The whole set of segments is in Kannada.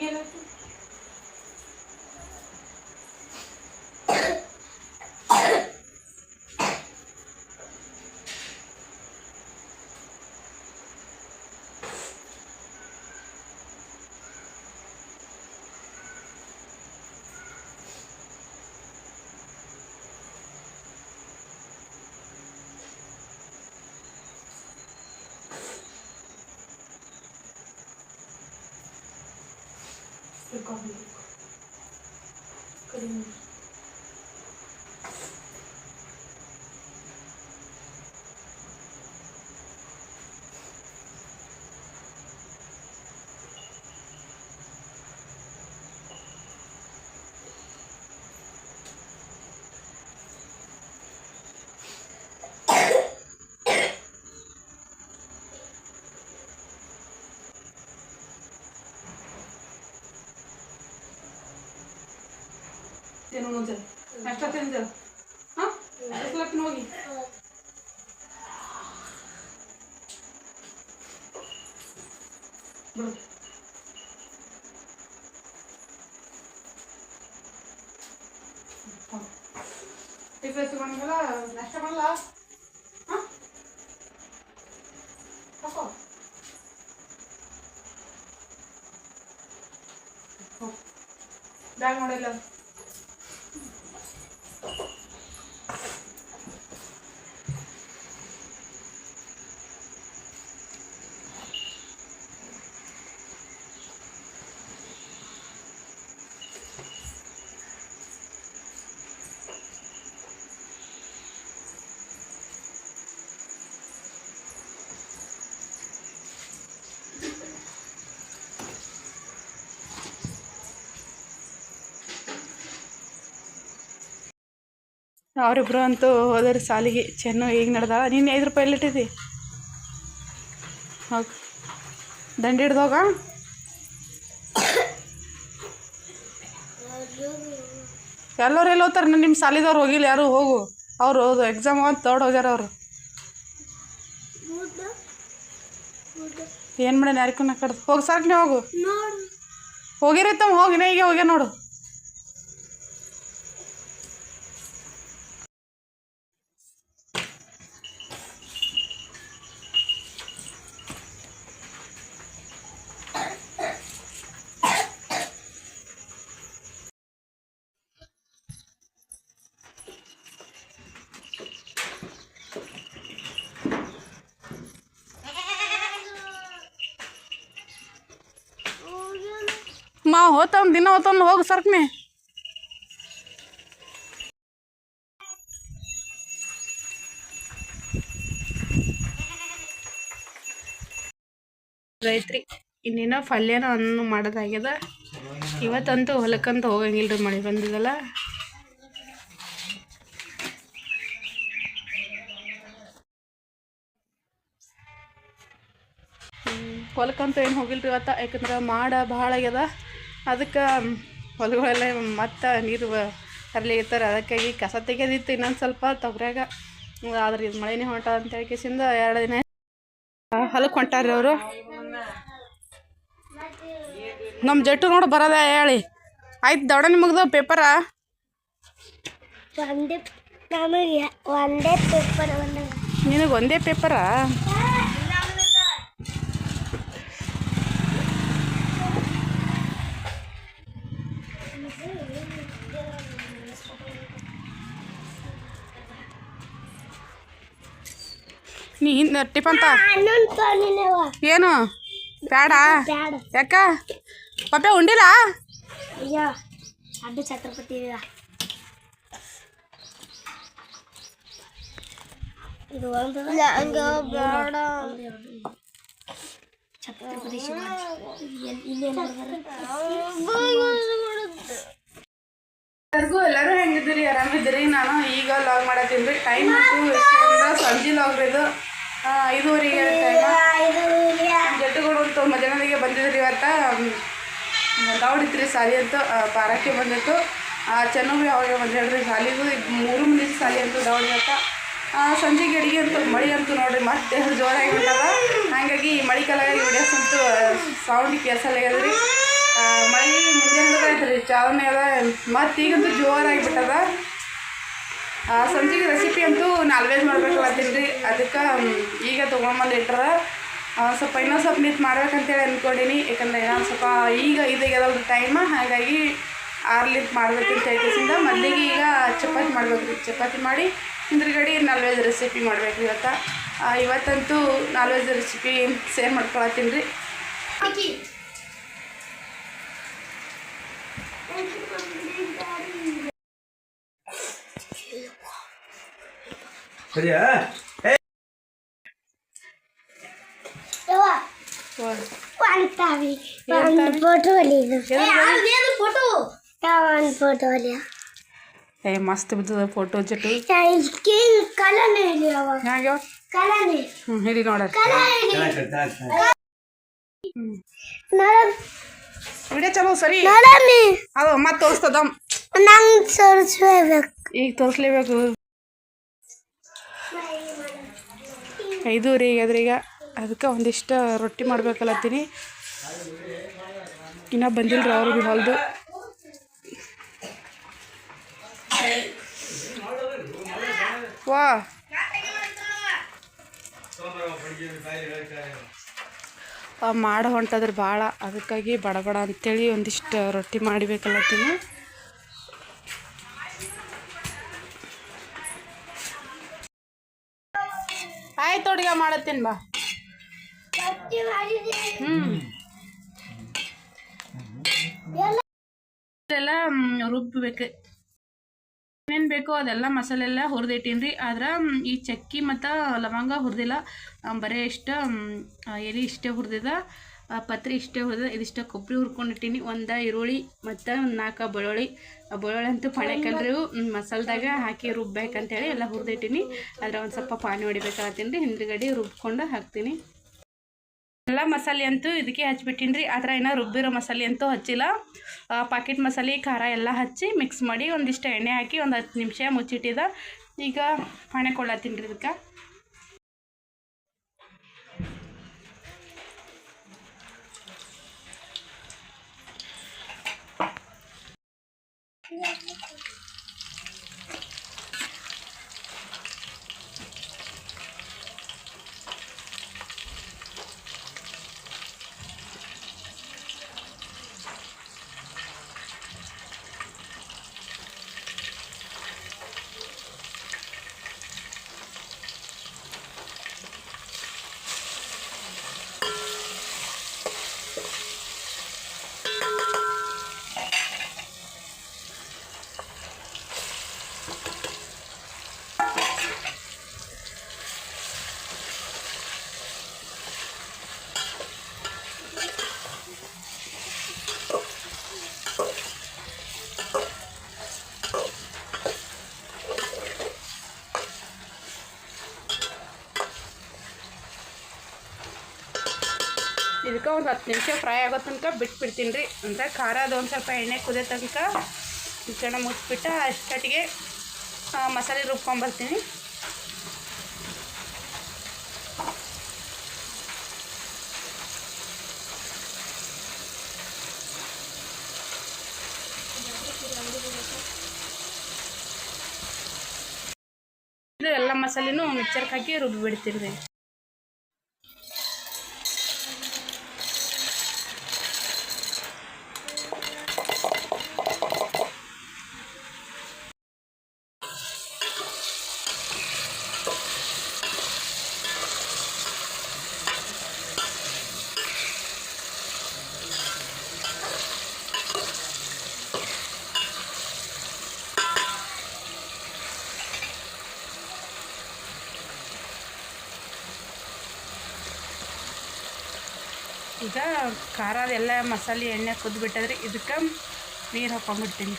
गेला каблук. Клиники. ತಿನ್ನು ಮುಂಚೆ ಅಷ್ಟ ತಿಂದು ಹಾಂ ಬಿಸ್ಲತ್ತಿನ ಹೋಗಿ ಬಿಡು ಟಿಫನ್ ತಗೊಂಡ್ಮೇಲೆ ನಾಷ್ಟ ಮಾಡಲ್ಲ ಹಾಂ ತಗೋ ಬ್ಯಾಗ್ ಮಾಡಿಲ್ಲ ಅವರಿಬ್ರು ಅಂತೂ ಹೋದರು ಸಾಲಿಗೆ ಚೆನ್ನು ಈಗ ನಡೆದ ನೀನು ಐದು ರೂಪಾಯಿ ಇಟ್ಟಿದ್ದಿ? ಹೋಗಿ. ದಂಡಿ ಹಿಡ್ದೋಗ ಎಲ್ಲರೂ ಎಲ್ಲಿ ಹೋಗ್ತಾರೆ? ನಿಮ್ಮ ಸಾಲಿದವ್ರು ಹೋಗಿಲ್ಲ ಯಾರು? ಹೋಗು. ಅವರು ಹೌದು. ಎಕ್ಸಾಮ್ ಅಂತ ತೋಡ್ ಹೋಗ್ಯಾರ ಅವರು. ಏನು ಮಾಡಿ ಯಾರಿಗೂ ನಾ ಕಡ್ದು ಹೋಗಿ ಸಾಕ್ನೆ ಹೋಗು. ಹೋಗಿರತ್ತಮ್ಮ ಹೋಗಿನ ಈಗ ಹೋಗ್ಯ ನೋಡು. ಮಾ ಹೋತವ್ ದಿನ ಹೋತವ್ ಹೋಗಿ ಸರ್ಕ್ನೆ ರೈತ್ರಿ, ಇನ್ನೇನೋ ಪಲ್ಯನೋ ಅನ್ನು ಮಾಡೋದಾಗ್ಯದ. ಇವತ್ತಂತೂ ಹೊಲಕ್ಕಂತೂ ಹೋಗಂಗಿಲ್ರಿ ಮಳೆ ಬಂದಿದಲ್ಲ. ಹೊಲಕ್ಕಂತೂ ಏನು ಹೋಗಿಲ್ರಿ ಇವತ್ತ? ಯಾಕಂದ್ರೆ ಮಾಡ ಭಾಳ ಆಗ್ಯದ. ಅದಕ್ಕೆ ಹೊಲಗಳೆಲ್ಲ ಮತ್ತೆ ನೀರು ತರ್ಲಿಕತ್ತಾರೆ ಅದಕ್ಕಾಗಿ ಕಸ ತೆಗೆದಿತ್ತು ಇನ್ನೊಂದು ಸ್ವಲ್ಪ ತೊಗರ್ಯಾಗ. ಆದ್ರೆ ಇದು ಮಳೆನೇ ಹೊಂಟ ಅಂತ ಹೇಳ್ಕೇಸಿಂದ ಎರಡು ದಿನ ಹೊಲಕ್ಕೆ ಹೊಂಟಾರ್ರಿ ಅವರು. ನಮ್ಮ ಜಟ್ಟು ನೋಡಿ ಬರೋದ ಹೇಳಿ. ಆಯ್ತು ದೌಡ ನಿಮಗ್ದು ಪೇಪರ? ಒಂದೇ ಒಂದೇ ಪೇಪರ್ ನಿನಗೆ ಒಂದೇ ಪೇಪರಾ? ನೀ ಹಿಂದೆ ಟಿಫನ್ ತ ಏನು? ಬೇಡ ಬ್ಯಾಡ. ಯಾಕ? ಪಪ್ಪೆ ಉಂಡಿಲ್ಲ? ಅಯ್ಯೋ ಅಡ್ಡು ಛತ್ರಪತಿ ಇದು ಒಂದು ಬೇಡ ಎಲ್ಲರಿಗೂ ಎಲ್ಲರೂ ಹೆಂಗಿದ್ದೀರಿ? ಆರಾಮಿದ್ದೀರಿ? ನಾನು ಈಗ ಲಾಗ್ ಮಾಡತ್ತೀನಿ ರೀ. ಟೈಮ್ ಸಂಜೆ ಲಾಗ್ ಇದು. ಐದೂವರೆಗೆ ಅಂತ ಜನರಿಗೆ ಬಂದಿದ್ರಿ ಇವತ್ತು. ದೌಡಿತ್ರಿ ಸಾಲಿ ಅಂತ ಪಾರಕ್ಕೆ ಬಂದಿತ್ತು. ಆ ಭೀ ಅವಾಗ ಒಂದು ಹೇಳ್ರಿ ಸಾಲಿದು ಈಗ ಮೂರು ಮಂದಿ ಸಾಲಿ ಅಂತ ದಾವಡಿ ಅಂತ. ಸಂಜೆಗೆ ಅಡಿಗೆ ಅಂತ ಮಳೆ ಅಂತೂ ನೋಡ್ರಿ ಮತ್ತೆ ಜೋರಾಗಿ ಬಿಟ್ಟದ. ಹಾಗಾಗಿ ಈ ಮಳೆ ಕಾಲ ವಿಡಿಯೋಸ್ ಅಂತೂ ಸೌಂಡ್ ಕೇಸಲ್ಲ ರೀ ಆ, ಮಳೆ ಮುಂಜಾನೆ ಐತ್ರಿ ಚಾಲನೆ ಅದ. ಮತ್ತೀಗಂತೂ ಜೋರಾಗಿ ಜೋರಾಗಿಬಿಟ್ಟದ ಆ, ಸಂಜೆಗೆ ರೆಸಿಪಿ ಅಂತೂ ನಾನ್ ವೆಜ್ ಮಾಡ್ಬೇಕಲ್ಲತ್ತೀನಿ ರೀ ಅದಕ್ಕೆ ಈಗ ತೊಗೊಂಬಂದು ಇಟ್ಟರೆ ಸ್ವಲ್ಪ ಇನ್ನೊಂದು ಸ್ವಲ್ಪ ನಿಂತು ಮಾಡ್ಬೇಕಂತೇಳಿ ಅಂದ್ಕೊಂಡೀನಿ ಯಾಕಂದ್ರೆ ಇನ್ನೊಂದು ಸ್ವಲ್ಪ ಈಗ ಇದಾಗ್ಯದಲ್ರಿ ಟೈಮ ಹಾಗಾಗಿ ಆರ್ಲಿಂತ ಅಂತ ಹೇಳ್ಕೇಸಿಂದ ಮೊದಲಿಗೆ ಈಗ ಚಪಾತಿ ಮಾಡ್ಬೇಕು ಚಪಾತಿ ಮಾಡಿ ಹಿಂದ್ರಗಡೆ ನಾನ್ ವೆಜ್ ರೆಸಿಪಿ ಮಾಡ್ಬೇಕು ಇವತ್ತು ಇವತ್ತಂತೂ ನಾನ್ ವೆಜ್ ರೆಸಿಪಿ ಸೇರ್ ಮಾಡ್ಕೊಳತ್ತೀನಿ ರೀ. ಸರಿಯಾ ಯವ್ವ, ಒಂದ್ ತಾವಿ ಒಂದು ಫೋಟೋ ಹೊಲಿದು ಫೋಟೋ ಒಂದು ಫೋಟೋ ಹೊಲಿಯ ಏ ಮಸ್ತ್ ಬಿದ್ದದ ಫೋಟೋ ಜಟ್ಟು ಇದಕ್ಕೆ ಕಲನೇ ಇದೆ ಅವ ಹ್ಯಾಂಗ್ಯಾವ ಕಲನೇ ಹ್ಞೂ ಹೇಳಿ ನೋಡ್ರಿ ಕಲ ಇದೆ ಚೆನ್ನಾಗಿ ಚೆನ್ನಾಗಿ ನಳಮ್ ವಿಡಿಯೋ ಚಲೋ ಸರಿ ನಳಮಿ ಅದು ಮತ್ತೆ ತೋರಿಸ್ತದ ನಂಗೆ ತೋರಿಸ್ಬೇಕು ಈಗ ತೋರಿಸ್ಲೇಬೇಕು ಐದೂವರೆ ಈಗ ಅದ್ರೀಗ ಅದಕ್ಕೆ ಒಂದಿಷ್ಟು ರೊಟ್ಟಿ ಮಾಡ್ಬೇಕಲ್ಲತ್ತೀನಿ ಇನ್ನೂ ಬಂದಿಲ್ಲ ರೀ ಅವ್ರಿಗೆ ಹೊಲ್ದು. ವಾ. ಮಾಡ ಹೊಂಟದ್ರೆ ಭಾಳ ಅದಕ್ಕಾಗಿ ಬಡ ಬಡ ಅಂತೇಳಿ ಒಂದಿಷ್ಟು ರೊಟ್ಟಿ ಮಾಡಿಬೇಕಲ್ಲತ್ತೀನಿ ಆಯ್ತು ಅಡುಗೆ ಮಾಡತ್ತೀನಿ ಬಾ. ಎಲ್ಲ ರುಬ್ಬಬೇಕು ಏನೇನು ಬೇಕೋ ಅದೆಲ್ಲ ಮಸಾಲೆ ಎಲ್ಲ ಹುರಿದಿಟ್ಟೀನಿ ರೀ ಆದ್ರೆ ಈ ಚಕ್ಕಿ ಮತ್ತು ಲವಂಗ ಹುರಿದಿಲ್ಲ. ಬರೀ ಇಷ್ಟ ಎಲೆ ಇಷ್ಟೇ ಹುರಿದಿದ. ಪತ್ರಿ ಇಷ್ಟೇ ಹುರಿದ ಇದಿಷ್ಟ ಕೊಬ್ಬರಿ ಹುರ್ಕೊಂಡಿಟ್ಟಿನಿ. ಒಂದು ಈರುಳ್ಳಿ, ಮತ್ತು ಒಂದು ನಾಲ್ಕು ಬೆಳ್ಳುಳ್ಳಿ. ಆ ಬೆಳ್ಳುಳ್ಳಿ ಅಂತೂ ಪಣೆಕಲ್ರಿ ಮಸಾಲ್ದಾಗ ಹಾಕಿ ರುಬ್ಬೇಕಂತೇಳಿ ಎಲ್ಲ ಹುರ್ದಿಟ್ಟೀನಿ. ಅದ್ರ ಒಂದು ಸ್ವಲ್ಪ ಪಾನಿ ಹೊಡಿಬೇಕಾಗತ್ತೀನಿ ರೀ, ಹಿಂದ್ಗಡೆ ರುಬ್ಕೊಂಡು ಹಾಕ್ತೀನಿ. ಎಲ್ಲ ಮಸಾಲೆ ಅಂತೂ ಇದಕ್ಕೆ ಹಚ್ಬಿಟ್ಟಿನಿ ರೀ, ಆದ್ರೆ ಏನೋ ರುಬ್ಬಿರೋ ಮಸಾಲೆ ಅಂತೂ ಹಚ್ಚಿಲ್ಲ. ಪಾಕೆಟ್ ಮಸಾಲೆ, ಖಾರ ಎಲ್ಲ ಹಚ್ಚಿ ಮಿಕ್ಸ್ ಮಾಡಿ ಒಂದಿಷ್ಟು ಎಣ್ಣೆ ಹಾಕಿ ಒಂದು ಹತ್ತು ನಿಮಿಷ ಮುಚ್ಚಿಟ್ಟಿದ. ಈಗ ಪಾಣೆ ಕೊಡ್ಲತ್ತೀನಿ ರೀ ಇದಕ್ಕೆ. すいません。ಇದಕ್ಕೆ ಒಂದು ಹತ್ತು ನಿಮಿಷ ಫ್ರೈ ಆಗೋ ತನಕ ಬಿಟ್ಬಿಡ್ತೀನಿ ರೀ. ಅಂದರೆ ಖಾರ ಅದು ಒಂದು ಸ್ವಲ್ಪ ಎಣ್ಣೆ ಕುದಿಯೋ ತನಕ ಜನ ಮುಚ್ಚಿಬಿಟ್ಟು ಅಷ್ಟೊತ್ತಿಗೆ ಆ, ಮಸಾಲೆ ರುಬ್ಕೊಂಬರ್ತೀನಿ. ಇದು ಎಲ್ಲ ಮಸಾಲೆನೂ ಮಿಕ್ಸರ್ಗೆ ಹಾಕಿ ರುಬ್ಬಿಬಿಡ್ತೀನಿ ರೀ. ಈಗ ಖಾರ ಅದೆಲ್ಲ ಮಸಾಲೆ ಎಣ್ಣೆ ಕುದ್ಬಿಟ್ಟದ್ರಿ ಇದಕ್ಕೆ ನೀರು ಹಾಕೊಂಡ್ಬಿಡ್ತೀನಿ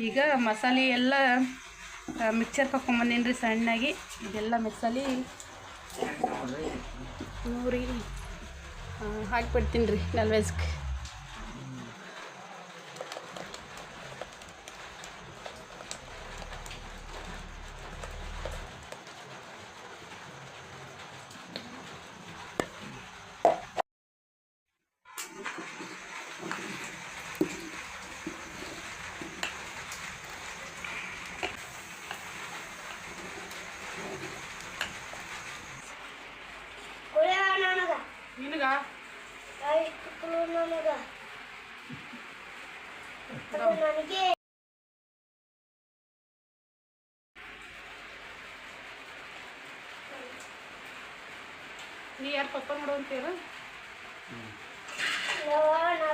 ಈಗ ಮಸಾಲೆ ಎಲ್ಲ ಮಿಕ್ಸರ್ ಹಾಕೊಂಬಂದೀನಿ ರೀ ಸಣ್ಣಾಗಿ? ಇದೆಲ್ಲ ಮಿಕ್ಸಲ್ಲಿ ಮೂರಿ ಹಾಕ್ಬಿಡ್ತೀನಿ ರೀ ನಲ್ವೇಸ್ಗೆ ಕುಡಿಯ ನನಗ ನಿನಗ. ನೀ ಯಾರು ಪಪ್ಪ ನೋಡು ಅಂತೀರ ಯಾವ ನಾ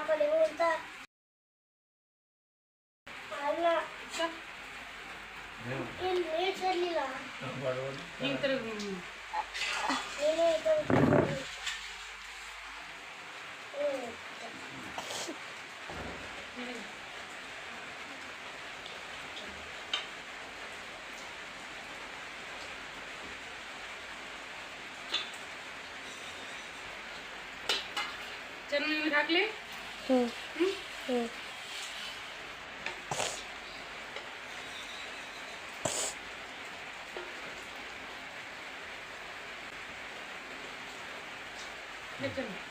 চালানোর থাকলে হুম হুম Thank you.